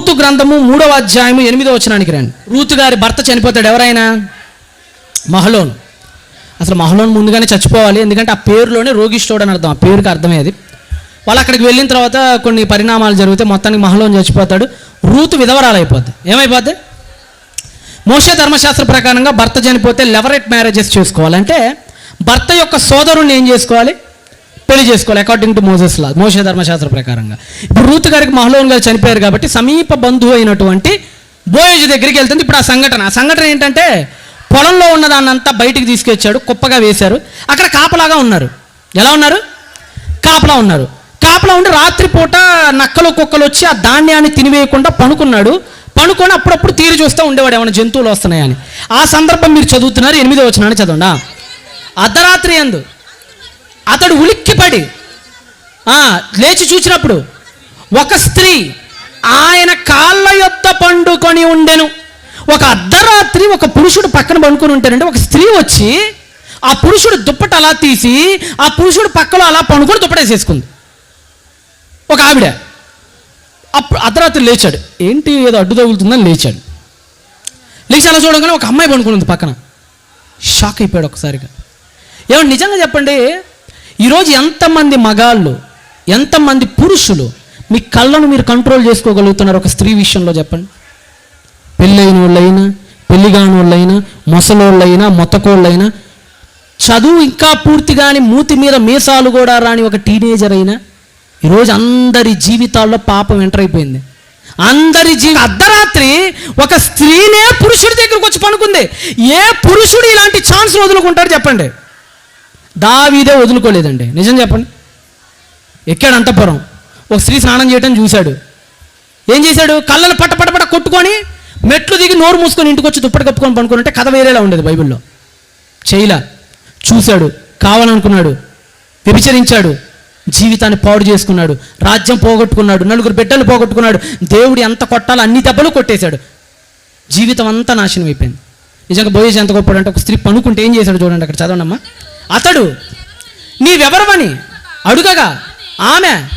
Ruth గ్రంథము మూడవ అధ్యాయము ఎనిమిదో వచనానికి రండి. రూతు గారి భర్త చనిపోతాడు. ఎవరైనా? మహలోన్. అసలు మహలోన్ ముందుగానే చచ్చిపోవాలి. ఎందుకంటే ఆ పేరులోనే రోగిష్ఠోడు అని అర్థం. ఆ పేరుకి అర్థమయ్యేది అది. వాళ్ళు అక్కడికి వెళ్ళిన తర్వాత కొన్ని పరిణామాలు జరిగితే మొత్తానికి మహలోన్ చచ్చిపోతాడు. రూతు విధవరాలు ఏమైపోద్ది? మోషే ధర్మశాస్త్ర ప్రకారంగా భర్త చనిపోతే లెవరెట్ మ్యారేజెస్ చేసుకోవాలంటే భర్త యొక్క సోదరుణ్ణి ఏం చేసుకోవాలి? పెళ్ళి చేసుకోవాలి అకార్డింగ్ టు మోసెస్ లా మోసే ధర్మశాస్త్ర ప్రకారంగా. ఇప్పుడు రూత్ గారికి మహలోన్ గారు చనిపోయారు కాబట్టి సమీప బంధువు అయినటువంటి బోయేజ్ దగ్గరికి వెళ్తుంది. ఇప్పుడు ఆ సంఘటన ఆ సంఘటన ఏంటంటే పొలంలో ఉన్నదాన్నంతా బయటికి తీసుకొచ్చాడు కుప్పగా వేశారు. అక్కడ కాపలాగా ఉన్నారు. ఎలా ఉన్నారు? కాపలా ఉన్నారు. కాపలా ఉండి రాత్రిపూట నక్కలు కుక్కలు వచ్చి ఆ ధాన్యాన్ని తినివేయకుండా పనుకున్నాడు. పనుకొని అప్పుడప్పుడు తీరు చూస్తూ ఉండేవాడు ఏమైనా జంతువులు వస్తున్నాయని ఆ సందర్భం మీరు చదువుతున్నారు ఎనిమిదో వచ్చినా చదవండి. అర్ధరాత్రి ఎందు అతడు ఉలిక్కిపడి ఆ, లేచి చూసినప్పుడు ఒక స్త్రీ ఆయన కాళ్ళ యొద్ద పండుకొని ఉండెను. ఒక అర్ధరాత్రి ఒక పురుషుడు పక్కన పండుకొని ఉంటారంటే ఒక స్త్రీ వచ్చి ఆ పురుషుడు దుప్పట అలా తీసి ఆ పురుషుడు పక్కలో అలా పండుకొని దుప్పటేసేసుకుంది ఒక ఆవిడ అప్పుడు అర్ధరాత్రి లేచాడు. ఏంటి ఏదో అడ్డు తగులుతుందని లేచాడు. లేచి అలా చూడగానే ఒక అమ్మాయి పండుకుని ఉంది పక్కన. షాక్ అయిపోయాడు ఒకసారిగా. ఏమన్నా నిజంగా చెప్పండి ఈరోజు ఎంతమంది మగాళ్ళు ఎంతమంది పురుషులు మీ కళ్ళను మీరు కంట్రోల్ చేసుకోగలుగుతున్నారు ఒక స్త్రీ విషయంలో చెప్పండి. పెళ్ళైన వాళ్ళైనా పెళ్ళిగాని వాళ్ళైనా ముసలోళ్ళైనా మొత్తకోళ్ళైనా చదువు ఇంకా పూర్తి కాని మూతి మీద మీసాలు కూడా రాని ఒక టీనేజర్ అయినా ఈరోజు అందరి జీవితాల్లో పాపం ఎంటర్ అయిపోయింది. అందరి జీవి అర్ధరాత్రి ఒక స్త్రీనే పురుషుడి దగ్గరకు వచ్చి పనుకుంది ఏ పురుషుడు ఇలాంటి ఛాన్స్ వదులుకుంటారు చెప్పండి. దావీదే వదులుకోలేదండి. నిజం చెప్పండి. ఎక్కాడు అంతపురం. ఒక స్త్రీ స్నానం చేయటం చూశాడు. ఏం చేశాడు? కళ్ళను పట్ట పట్ట పట్ట కొట్టుకొని మెట్లు దిగి నోరు మూసుకొని ఇంటికి వచ్చి దుప్పటి కప్పుకొని పనుకుంటే కథ వేరేలా ఉండేది బైబిల్లో. చేయలా. చూశాడు. కావాలనుకున్నాడు. వ్యభిచరించాడు. జీవితాన్ని పాడు చేసుకున్నాడు. రాజ్యం పోగొట్టుకున్నాడు. నలుగురు బిడ్డలు పోగొట్టుకున్నాడు. దేవుడు ఎంత కొట్టాలో అన్ని దెబ్బలు కొట్టేశాడు. జీవితం అంతా నాశనం అయిపోయింది. నిజంగా బోయేజ్ ఎంత గొప్పడంటే ఒక స్త్రీ పనుకుంటే ఏం చేశాడు చూడండి అక్కడ. చదవండమ్మా. అతడు నీవెవరవని అడుగగా ఆమె?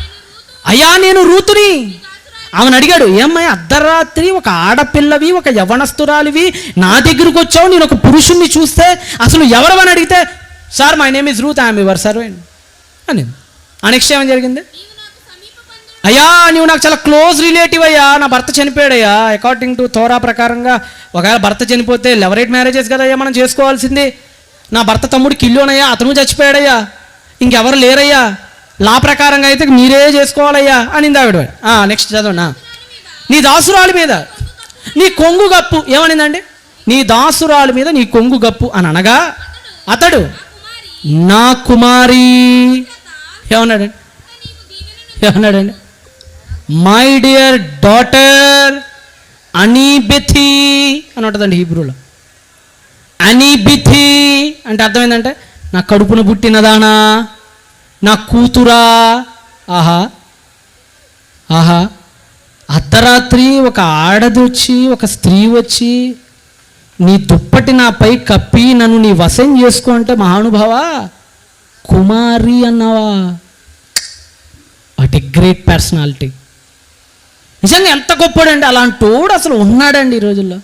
అయ్యా నేను రూతుని. ఆమెను అడిగాడు ఏమ్మాయి అర్ధరాత్రి ఒక ఆడపిల్లవి ఒక యవనస్తురాలివి నా దగ్గరకు వచ్చావు? నేను ఒక పురుషుణ్ణి చూస్తే అసలు ఎవరవని అడిగితే sir my name is Ruth I'm your servant. అని. ఆ జరిగింది? అయ్యా నువ్వు నాకు చాలా క్లోజ్ రిలేటివ్ అయ్యా నా భర్త చనిపోయాడయ్యా. అకార్డింగ్ టు తోరా ప్రకారంగా ఒకవేళ భర్త చనిపోతే లెవరేట్ మ్యారేజెస్ కదయ్యా మనం చేసుకోవాల్సింది. నా భర్త తమ్ముడు కిల్లోనయ్యా అతను చచ్చిపోయాడయ్యా. ఇంకెవరు లేరయ్యా. లా ప్రకారంగా అయితే మీరే చేసుకోవాలయ్యా అని ఆవిడ. నెక్స్ట్ చదవనా నీ దాసురాలు మీద నీ కొంగు గప్పు ఏమనిందండి? నీ దాసురాలు మీద నీ కొంగు గప్పు అని అనగా అతడు నా కుమారి. ఏమన్నాడండి? ఏమన్నాడండి? మై డియర్ డాటర్ అనీబిథి అని ఉంటుందండి హీబ్రూలో. అనిబిథి అంటే అర్థమైందంటే నా కడుపున పుట్టినదానా? నా కూతురా? ఆహా. ఆహా. అర్ధరాత్రి ఒక ఆడది వచ్చి ఒక స్త్రీ వచ్చి నీ దుప్పటి నాపై కప్పి నన్ను నీ వశం చేసుకో అంటే మహానుభావ? కుమారి అన్నావా? What a great personality. నిజంగా ఎంత గొప్పడండి అలాంటోడు అసలు ఉన్నాడండి ఈ రోజుల్లో.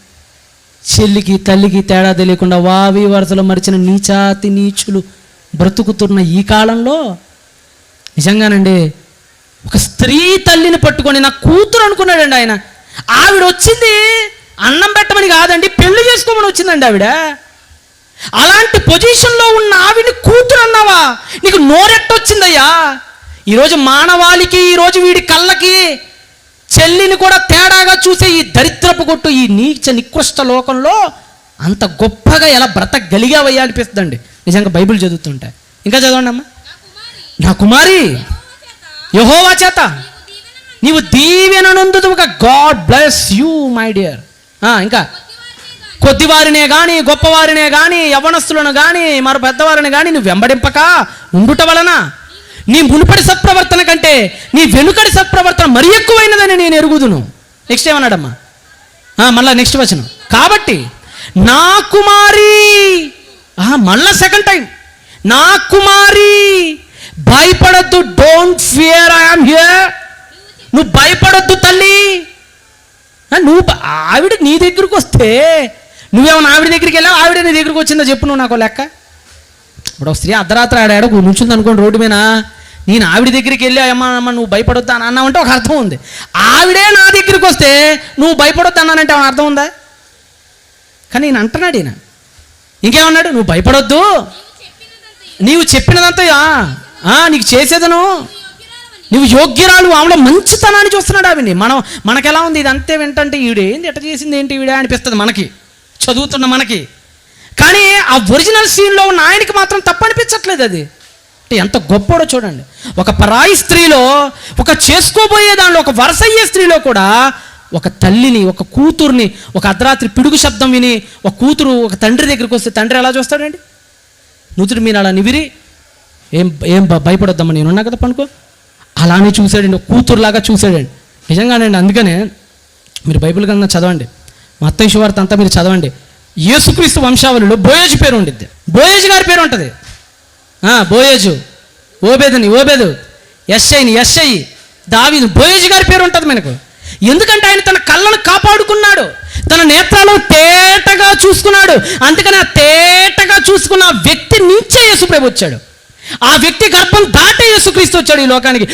చెల్లికి తల్లికి తేడా తెలియకుండా వావి వరసలు మరిచిన నీచాతి నీచులు బ్రతుకుతున్న ఈ కాలంలో నిజంగానండి ఒక స్త్రీ తల్లిని పట్టుకొని నా కూతురు అనుకున్నాడండి ఆయన. ఆవిడ వచ్చింది అన్నం పెట్టమని కాదండి పెళ్ళి చేసుకోమని వచ్చిందండి ఆవిడ. అలాంటి పొజిషన్లో ఉన్న ఆవిడని కూతురు అన్నావా? నీకు నోరెట్టొచ్చిందయ్యా. ఈరోజు మానవాళికి ఈరోజు వీడి కళ్ళకి చెల్లిని కూడా తేడాగా చూసే ఈ దరిద్రపు కొట్టు ఈ నీచ నికృష్ట లోకంలో అంత గొప్పగా ఎలా బ్రతకగలిగావయ్యా అనిపిస్తుందండి. నిజంగా బైబిల్ చదువుతుంటే. ఇంకా చదవండి అమ్మా. నా కుమారి యహోవా చేత. నీవు దీవెననందుదు ఒక God bless you my dear ఇంకా. కొద్దివారినే కానీ గొప్పవారినే కానీ యవనస్తులను కానీ మరో పెద్దవారిని కానీ నువ్వు వెంబడింపక ఉండుట వలన నీ మునుపటి సత్ప్రవర్తన కంటే నీ వెనుకటి సత్ప్రవర్తన మరి ఎక్కువైనదని నేను ఎరుగుదును. నెక్స్ట్ ఏమన్నాడమ్మా? ఆ, మళ్ళా నెక్స్ట్ వచనం. కాబట్టి నా కుమారి ఆహా, మళ్ళా సెకండ్ టైం నా కుమారి భయపడద్దు డోంట్ ఫియర్ ఐఎమ్ హియర్ నువ్వు భయపడొద్దు తల్లి. నువ్వు ఆవిడ నీ దగ్గరికి వస్తే నువ్వేమన్నా ఆవిడ దగ్గరికి వెళ్ళావు? ఆవిడ నీ దగ్గరికి వచ్చిందో? చెప్పు నువ్వు నాకు లెక్క. ఇప్పుడు ఒక స్త్రీ అర్ధరాత్రి ఆడాడు నుంచుంది అనుకోండి రోడ్డు మీద నేను ఆవిడ దగ్గరికి వెళ్ళి అమ్మ అమ్మ నువ్వు భయపడొద్దా? అని అన్నావంటే ఒక అర్థం ఉంది. ఆవిడే నా దగ్గరికి వస్తే నువ్వు భయపడొద్దు? అన్నానంటే ఏమైనా అర్థం ఉందా? కానీ నేను అంటున్నాడు ఈయన. ఇంకేమన్నాడు? నువ్వు భయపడొద్దు. నీవు చెప్పినదంతా ఆ, నీకు చేసేదను. నువ్వు యోగ్యరాలు ఆవిడ మంచితనాన్ని చూస్తున్నాడు ఆవిని మనం మనకెలా ఉంది ఇది అంతే వింటంటే ఈవిడ ఏంది ఎట్ట చేసింది ఏంటి ఈవిడ? అనిపిస్తుంది మనకి. చదువుతున్న మనకి. కానీ ఆ ఒరిజినల్ సీన్లో ఉన్న ఆయనకి మాత్రం తప్పు అనిపించట్లేదు అది. ఎంత గొప్పోడో చూడండి. ఒక పరాయి స్త్రీలో ఒక చేసుకోబోయే దానిలో ఒక వరుస అయ్యే స్త్రీలో కూడా ఒక తల్లిని ఒక కూతుర్ని ఒక అర్ధరాత్రి పిడుగు శబ్దం విని ఒక కూతురు ఒక తండ్రి దగ్గరికి వస్తే తండ్రి ఎలా చూస్తాడండి? నుదుటి మీద అలా నివిరి ఏం ఏం భ- భయపడొద్దమ్మా నేనున్నా కదా పనుకో. అలానే చూశాడండి ఒక కూతురులాగా చూశాడండి. నిజంగానండి అందుకనే మీరు బైబిల్ కన్నా చదవండి. మత్తయి వార్త అంతా మీరు చదవండి. యేసుక్రీస్తు వంశావళిలో బోయేజు పేరు ఉండిద్ది. బోయేజు గారి పేరు ఉంటుంది. బోయేజు. ఓబేదని ఓబేదు. ఎస్ఐని ఎస్ఐ దావీదు. బోయేజు గారి పేరు ఉంటుంది మనకు. ఎందుకంటే ఆయన తన కళ్ళను కాపాడుకున్నాడు. తన నేత్రాలు తేటగా చూసుకున్నాడు. అందుకని ఆ తేటగా చూసుకున్న వ్యక్తి నుంచే యేసుప్రభు వచ్చాడు. ఆ వ్యక్తి గర్భం దాటే యేసుక్రీస్తు వచ్చాడు ఈ లోకానికి.